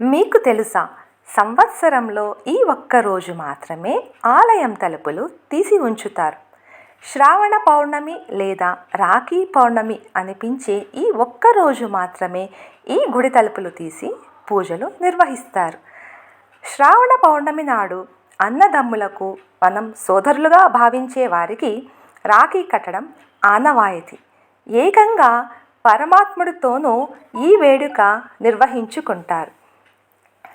మీకు తెలుసా? సంవత్సరంలో ఈ ఒక్క రోజు మాత్రమే ఆలయం తలుపులు తీసి ఉంచుతారు. శ్రావణ పౌర్ణమి లేదా రాఖీ పౌర్ణమి అనిపించే ఈ ఒక్క రోజు మాత్రమే ఈ గుడి తలుపులు తీసి పూజలు నిర్వహిస్తారు. శ్రావణ పౌర్ణమి నాడు అన్నదమ్ములకు మనం సోదరులుగా భావించే వారికి రాఖీ కట్టడం ఆనవాయితీ. ఏకంగా పరమాత్ముడితోనూ ఈ వేడుక నిర్వహించుకుంటారు.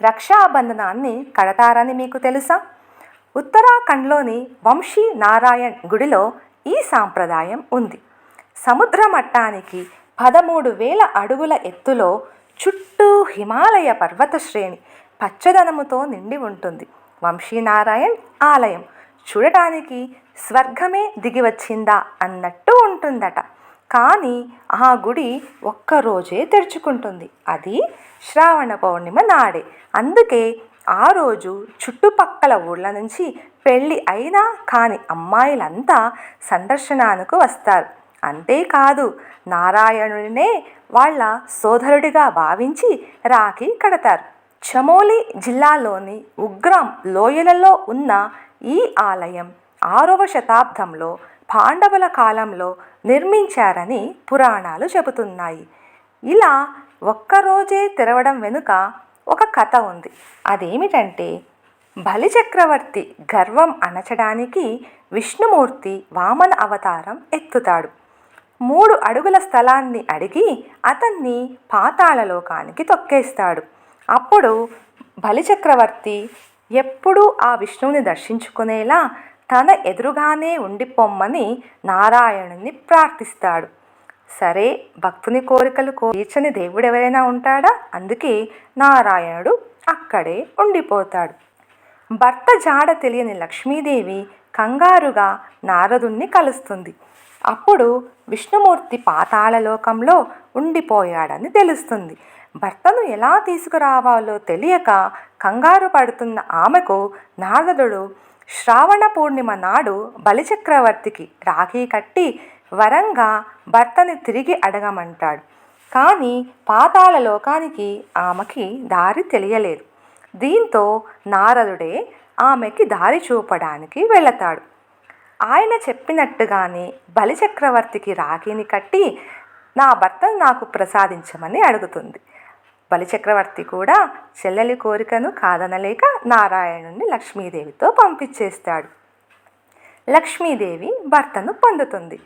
రక్షాబంధనాన్ని కడతారని మీకు తెలుసా? ఉత్తరాఖండ్లోని వంశీ నారాయణ్ గుడిలో ఈ సాంప్రదాయం ఉంది. సముద్ర మట్టానికి పదమూడు వేల అడుగుల ఎత్తులో చుట్టూ హిమాలయ పర్వత శ్రేణి పచ్చదనముతో నిండి ఉంటుంది. వంశీనారాయణ్ ఆలయం చూడటానికి స్వర్గమే దిగి వచ్చిందా అన్నట్టు ఉంటుందట. కానీ ఆ గుడి ఒక్కరోజే తెరుచుకుంటుంది. అది శ్రావణ పౌర్ణిమ నాడే. అందుకే ఆ రోజు చుట్టుపక్కల ఊళ్ళ నుంచి పెళ్ళి అయినా కాని అమ్మాయిలంతా సందర్శనానికి వస్తారు. అంతేకాదు నారాయణుడినే వాళ్ళ సోదరుడిగా భావించి రాఖీ కడతారు. చమోలి జిల్లాలోని ఉగ్రాం లోయలలో ఉన్న ఈ ఆలయం ఆరవ శతాబ్దంలో పాండవుల కాలంలో నిర్మించారని పురాణాలు చెబుతున్నాయి. ఇలా ఒక్కరోజే తెరవడం వెనుక ఒక కథ ఉంది. అదేమిటంటే బలిచక్రవర్తి గర్వం అణచడానికి విష్ణుమూర్తి వామన అవతారం ఎత్తుతాడు. మూడు అడుగుల స్థలాన్ని అడిగి అతన్ని పాతాళలోకానికి తొక్కేస్తాడు. అప్పుడు బలిచక్రవర్తి ఎప్పుడూ ఆ విష్ణువుని దర్శించుకునేలా తన ఎదురుగానే ఉండిపోమ్మని నారాయణుని ప్రార్థిస్తాడు. సరే భక్తుని కోరికలు తీర్చని దేవుడు ఎవరైనా ఉంటాడా? అందుకే నారాయణుడు అక్కడే ఉండిపోతాడు. భర్త జాడ తెలియని లక్ష్మీదేవి కంగారుగా నారదుణ్ణి కలుస్తుంది. అప్పుడు విష్ణుమూర్తి పాతాళలోకంలో ఉండిపోయాడని తెలుస్తుంది. భర్తను ఎలా తీసుకురావాలో తెలియక కంగారు పడుతున్న ఆమెకు నారదుడు శ్రావణ పూర్ణిమ నాడు బలిచక్రవర్తికి రాఖీ కట్టి వరంగా భర్తని తిరిగి అడగమంటాడు. కానీ పాతాల లోకానికి ఆమెకి దారి తెలియలేదు. దీంతో నారదుడే ఆమెకి దారి చూపడానికి వెళతాడు. ఆయన చెప్పినట్టుగానే బలిచక్రవర్తికి రాఖీని కట్టి నా భర్తను నాకు ప్రసాదించమని అడుగుతుంది. బలిచక్రవర్తి కూడా చెల్లెలి కోరికను కాదనలేక నారాయణుని లక్ష్మీదేవితో పంపించేస్తాడు. లక్ష్మీదేవి భర్తను పొందుతుంది.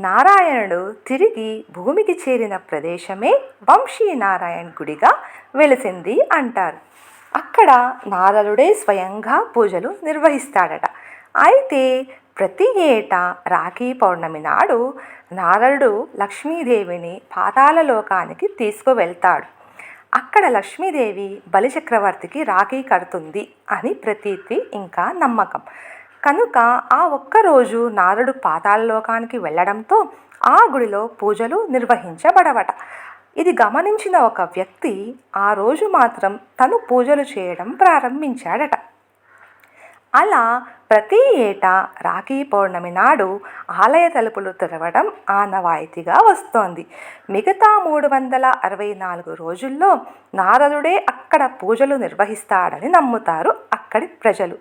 నారాయణుడు తిరిగి భూమికి చేరిన ప్రదేశమే వంశీ నారాయణ గుడిగా వెలిసింది అంటారు. అక్కడ నారదుడే స్వయంగా పూజలు నిర్వహిస్తాడట. అయితే ప్రతి ఏటా రాఖీ పౌర్ణమి నాడు నారదుడు లక్ష్మీదేవిని పాతాళలోకానికి తీసుకువెళ్తాడు. అక్కడ లక్ష్మీదేవి బలిచక్రవర్తికి రాఖీ కడుతుంది అని ప్రతీతి ఇంకా నమ్మకం. కనుక ఆ ఒక్కరోజు నారడు పాతాళలోకానికి వెళ్ళడంతో ఆ గుడిలో పూజలు నిర్వహించబడవట. ఇది గమనించిన ఒక వ్యక్తి ఆ రోజు మాత్రం తను పూజలు చేయడం ప్రారంభించాడట. అలా ప్రతి ఏటా రాఖీ పౌర్ణమి నాడు ఆలయ తలుపులు తెరవడం ఆనవాయితీగా వస్తోంది. మిగతా మూడు వందల అరవై నాలుగు రోజుల్లో నారదుడే అక్కడ పూజలు నిర్వహిస్తాడని నమ్ముతారు అక్కడి ప్రజలు.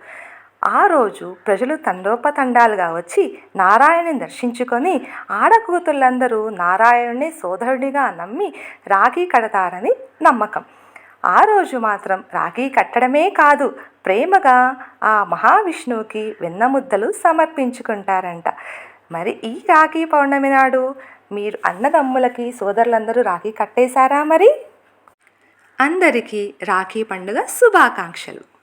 ఆ రోజు ప్రజలు తండోపతండాలుగా వచ్చి నారాయణని దర్శించుకొని ఆడకూతుళ్ళందరూ నారాయణుని సోదరుడిగా నమ్మి రాఖీ కడతారని నమ్మకం. ఆ రోజు మాత్రం రాఖీ కట్టడమే కాదు ప్రేమగా ఆ మహావిష్ణువుకి వెన్నముద్దలు సమర్పించుకుంటారంట. మరి ఈ రాఖీ పౌర్ణమి నాడు మీరు అన్నదమ్ములకి సోదరులందరూ రాఖీ కట్టేశారా మరి? అందరికీ రాఖీ పండుగ శుభాకాంక్షలు.